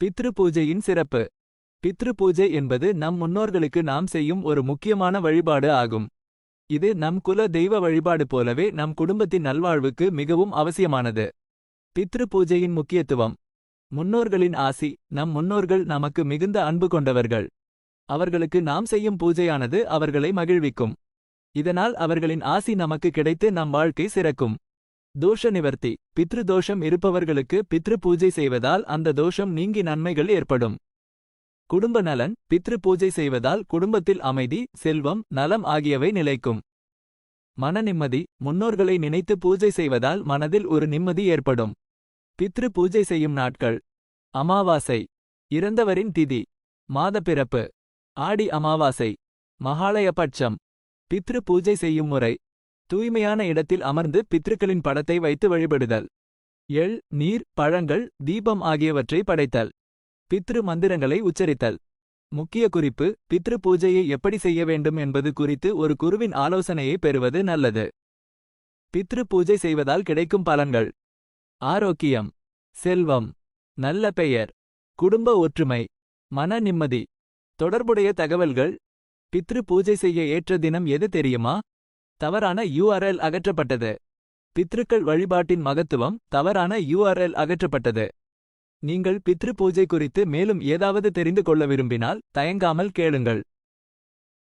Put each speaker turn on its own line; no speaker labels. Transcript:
பித்ரு பூஜையின் சிறப்பு. பித்ரு பூஜை என்பது நம் முன்னோர்களுக்கு நாம் செய்யும் ஒரு முக்கியமான வழிபாடு ஆகும். இது நம் குல தெய்வ வழிபாடு போலவே நம் குடும்பத்தின் நல்வாழ்வுக்கு மிகவும் அவசியமானது. பித்ரு பூஜையின் முக்கியத்துவம். முன்னோர்களின் ஆசி நம் முன்னோர்கள் நமக்கு மிகுந்த அன்பு கொண்டவர்கள். அவர்களுக்கு நாம் செய்யும் பூஜையானது அவர்களை மகிழ்விக்கும். இதனால் அவர்களின் ஆசி நமக்கு கிடைத்து நம் வாழ்க்கை சிறக்கும். தோஷ நிவர்த்தி பித்ரு தோஷம் இருப்பவர்களுக்கு பித்ரு பூஜை செய்வதால் அந்த தோஷம் நீங்கி நன்மைகள் ஏற்படும். குடும்ப நலன். பித்ரு பூஜை செய்வதால் குடும்பத்தில் அமைதி செல்வம் நலம் ஆகியவை நிலைக்கும். மன நிம்மதி. முன்னோர்களை நினைத்து பூஜை செய்வதால் மனதில் ஒரு நிம்மதி ஏற்படும். பித்ரு பூஜை செய்யும் நாட்கள். அமாவாசை. இறந்தவரின் திதி. மாதப்பிறப்பு. ஆடி அமாவாசை. மகாலயபட்சம். பித்ரு பூஜை செய்யும் முறை. தூய்மையான இடத்தில் அமர்ந்து பித்ருக்களின் படத்தை வைத்து வழிபடுதல். எள் நீர் பழங்கள் தீபம் ஆகியவற்றை படைத்தல். பித்ரு மந்திரங்களை உச்சரித்தல். முக்கிய குறிப்பு பித்ரு பூஜையை எப்படி செய்ய வேண்டும் என்பது குறித்து ஒரு குருவின் ஆலோசனையை பெறுவது நல்லது. பித்ரு பூஜை செய்வதால் கிடைக்கும் பலன்கள். ஆரோக்கியம். செல்வம். நல்ல பெயர். குடும்ப ஒற்றுமை. மன நிம்மதி. தொடர்புடைய தகவல்கள். பித்ரு பூஜை செய்ய ஏற்ற தினம் எது தெரியுமா? தவறான யூஆர்எல் அகற்றப்பட்டது. பித்ருக்கள் வழிபாட்டின் மகத்துவம் தவறான யூஆர்எல் அகற்றப்பட்டது. நீங்கள் பித்ரு பூஜை குறித்து மேலும் ஏதாவது தெரிந்து கொள்ள விரும்பினால் தயங்காமல் கேளுங்கள்.